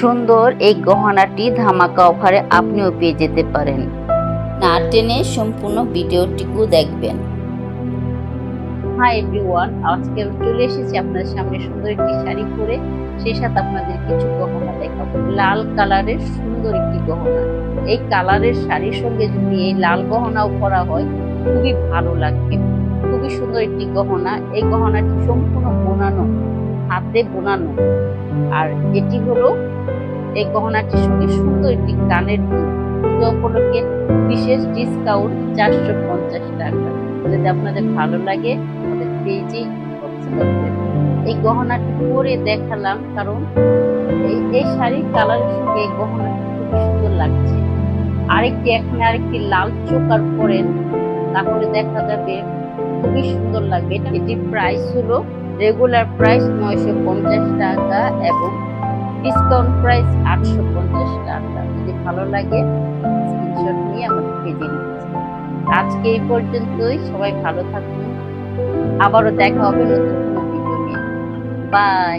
সুন্দর এই গহনাটি ধামাকা অফারে আপনিও পেয়ে যেতে পারেন। না টেনে সম্পূর্ণ ভিডিওটিকু দেখবেন। হাই এভরিওয়ান আজকে আমি চলে এসেছি আপনাদের সামনে সুন্দর একটি শাড়ি পরে। সেই সাথে আপনাদের কিছু গহনা দেখাবো। লাল কালারের সুন্দর একটি গহনা। এই কালারের শাড়ির সঙ্গে যদি এই লাল গহনাও পরা হয়, খুবই ভালো লাগবে। খুবই সুন্দর একটি গহনা। এই গহনাটি সম্পূর্ণ বোনানো, হাতে বোনানো। আর এটি হলো এই গহনাটির সঙ্গে সুন্দর একটি কানের দুল। উপলক্ষে বিশেষ ডিসকাউন্ট চারশো পঞ্চাশ টাকা। যদি আপনাদের ভালো লাগে, আমাদের পেজে এই গহনাটি পরে দেখালাম, কারণ এই এই শাড়ির কালারের সঙ্গে এই গহনাটি খুব সুন্দর লাগছে। আরেকটি, এখানে আরেকটি লাল চোকার পরেন, তাহলে দেখা যাবে খুবই সুন্দর লাগবে। এটা প্রাইস হলো রেগুলার প্রাইস নয়শো পঞ্চাশ টাকা এবং ডিসকাউন্ট প্রাইস আটশো পঞ্চাশ টাকা। যদি ভালো লাগে স্ক্রিনশট নিয়ে আমাকে ভেজে নিচ্ছে আজকে এই পর্যন্তই, সবাই ভালো থাকুন। আবারও দেখা হবে নতুন ভিডিও নিয়ে। বাই